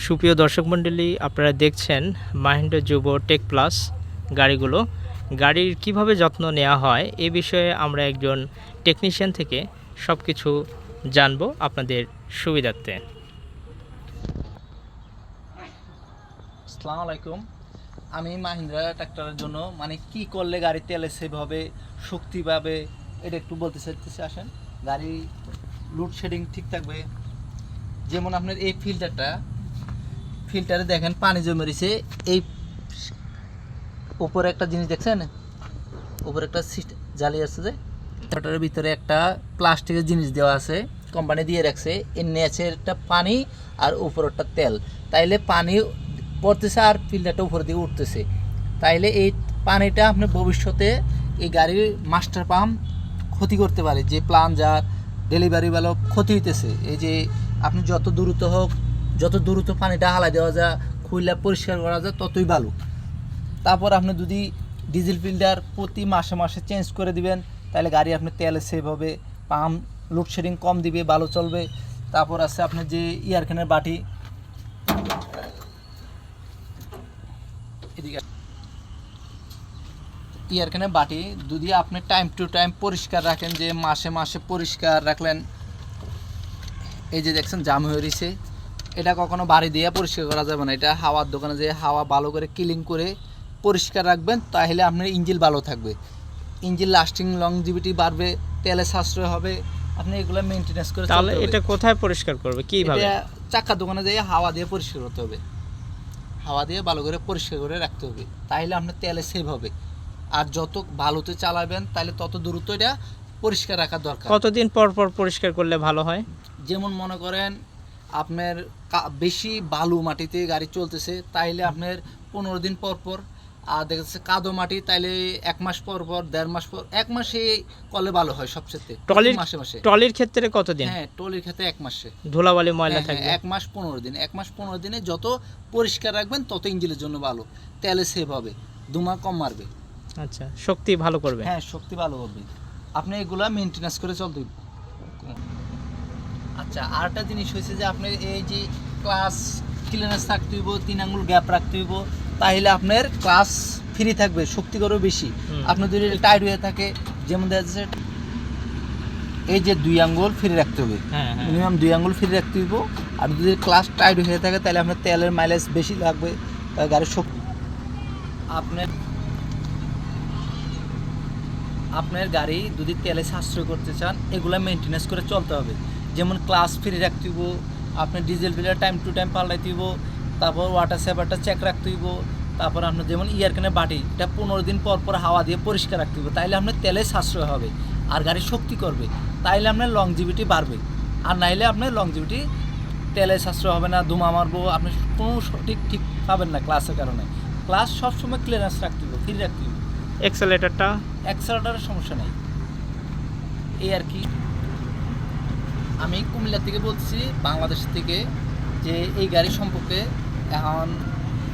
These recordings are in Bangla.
সুপ্রিয় দর্শক মণ্ডলী, আপনারা দেখছেন মাহিন্দ্র যুব টেক প্লাস গাড়িগুলো। গাড়ির কীভাবে যত্ন নেওয়া হয় এ বিষয়ে আমরা একজন টেকনিশিয়ান থেকে সব কিছু জানব আপনাদের সুবিধার্থে। আসসালামু আলাইকুম। আমি মাহিন্দ্রা ট্রাক্টরের জন্য মানে কি করলে গাড়ি তেলে সেভ হবে শক্তি পাবে এটা একটু বলতে চাইতেছি, আসেন। গাড়ি লোডশেডিং ঠিক থাকবে। যেমন আপনার এই ফিল্টারটা ফিল্টারে দেখেন, পানি জমে রয়েছে। এই উপরে একটা জিনিস দেখছেন? উপরে একটা জালি আছে যে ফিল্টারের ভিতরে একটা প্লাস্টিকের জিনিস দেওয়া আছে, কোম্পানি দিয়ে রাখছে। এর নিচেরটা পানি আর উপরেরটা তেল। তাইলে পানি পড়তেছে আর ফিল্টারটা উপর দিকে উঠতেছে। তাইলে এই পানিটা আপনার ভবিষ্যতে এই গাড়ির মাস্টার পাম্প ক্ষতি করতে পারে। যে প্লাঞ্জার ডেলিভারি ভালো ক্ষতি হইতেছে। এই যে আপনি যত দ্রুত হোক যত দ্রুত পানিটা হালাই দেওয়া যায়, খুইলা পরিষ্কার করা যায়, ততই ভালো। তারপর আপনি যদি ডিজেল ফিল্টার প্রতি মাসে মাসে চেঞ্জ করে দিবেন, তাহলে গাড়ি আপনার তেলে সেভ হবে, পাম্প লোডশেডিং কম দিবে, ভালো চলবে। তারপর আছে আপনার যে ইয়ারখানের বাটি। এদিকে ইয়ারখানে বাটি যদি আপনি টাইম টু টাইম পরিষ্কার রাখেন, যে মাসে মাসে পরিষ্কার রাখলেন, এই যে দেখছেন, জাম হয়ে রয়েছে। এটা কখনো বাড়ি দিয়ে পরিষ্কার করা যাবে না। এটা হাওয়ার দোকানে যে হাওয়া ভালো করে ক্লিন করে পরিষ্কার রাখবেন তাহলে আপনার ইঞ্জিন ভালো থাকবে। ইঞ্জিন লাস্টিং লংজিভিটি বাড়বে তেলে সাশ্রয় হবে আপনি এগুলো মেনটেনেন্স করে তাহলে এটা কোথায় পরিষ্কার করবে? কীভাবে? চাক্কা দোকানে যেয়ে হাওয়া দিয়ে পরিষ্কার করতে হবে। হাওয়া দিয়ে ভালো করে পরিষ্কার করে রাখতে হবে। তাহলে আপনার তেলে সেভ হবে। আর যত ভালোতে চালাবেন তাহলে তত দ্রুত এটা পরিষ্কার রাখা দরকার। কতদিন পর পর পরিষ্কার করলে ভালো হয়? যেমন মনে করেন আপনার বেশি বালু মাটিতে গাড়ি চলতেছে তাইলে আপনার পনেরো দিন পর পর আর দেখা যাচ্ছে কাদো মাটি তাইলে এক মাস পর পর দেড় মাস পর এক মাসে কলে ভালো হয় সবচেয়ে। ট্রলির মাসে মাসে। ট্রলির ক্ষেত্রে কতদিন হ্যাঁ টলির ক্ষেত্রে এক মাসে। ধুলাবালি ময়লা হ্যাঁ, হ্যাঁ, থাকবে। এক মাস পনেরো দিন। এক মাস পনেরো দিনে যত পরিষ্কার রাখবেন তত ইঞ্জিনের জন্য ভালো। তেলে সেভ হবে দুমা কম মারবে। আচ্ছা শক্তি ভালো করবে। হ্যাঁ শক্তি ভালো হবে আপনি এগুলা মেনটেনেন্স করে চলতে। আচ্ছা আরেকটা জিনিস হয়েছে যে আপনি এই যে ক্লাস ক্লিয়ারেন্স থাকতে হইব তিন আঙ্গুল গ্যাপ রাখতে হইব তাহলে আপনার ক্লাস ফ্রি থাকবে শক্তি বেশি। আপনার যদি টাইট হয়ে থাকে যেমন দেখা যাচ্ছে এই যে দুই আঙ্গুল ফ্রি রাখতে হবে। হ্যাঁ হ্যাঁ। মিনিমাম দুই আঙ্গুল ফ্রি রাখতে হইব। আর যদি ক্লাস টাইট হয়ে থাকে তাহলে আপনার তেলের মাইলেজ বেশি লাগবে গাড়ির শক্তি আপনার আপনার গাড়ি যদি তেলে সাশ্রয় করতে চান এগুলো মেনটেনেন্স করে চলতে হবে। যেমন ক্লাস ফ্রি রাখতে হইব আপনার ডিজেল বিলের টাইম টু টাইম পাল্টাইতে হইব তারপর ওয়াটার সেভারটা চেক রাখতে হইব তারপর আপনার যেমন ইয়ারকানে বাটি এটা পনেরো দিন পর পর হাওয়া দিয়ে পরিষ্কার রাখতে হইব তাইলে আপনার তেলে সাশ্রয় হবে আর গাড়ি শক্তি করবে তাইলে আপনার লংজিভিটি বাড়বে আর নাইলে আপনার লংজিভিটি তেলে সাশ্রয় হবে না ধুমা মারবো আপনি কোনো সঠিক ঠিক পাবেন না ক্লাসের কারণে ক্লাস সবসময় ক্লিয়ারেন্স রাখতে হইব ফ্রি রাখতে হইব। এক্সেলেটারটা অ্যাক্সেলেটারের সমস্যা নেই। এই আর কি। আমি কুমিল্লা থেকে বলছি, বাংলাদেশ থেকে যে এই গাড়ি সম্পর্কে এখন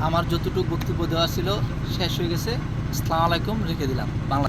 আমার যতটুকু বক্তব্য দেওয়া ছিল, শেষ হয়ে গেছে। আসসালামু আলাইকুম, রেখে দিলাম। বাংলা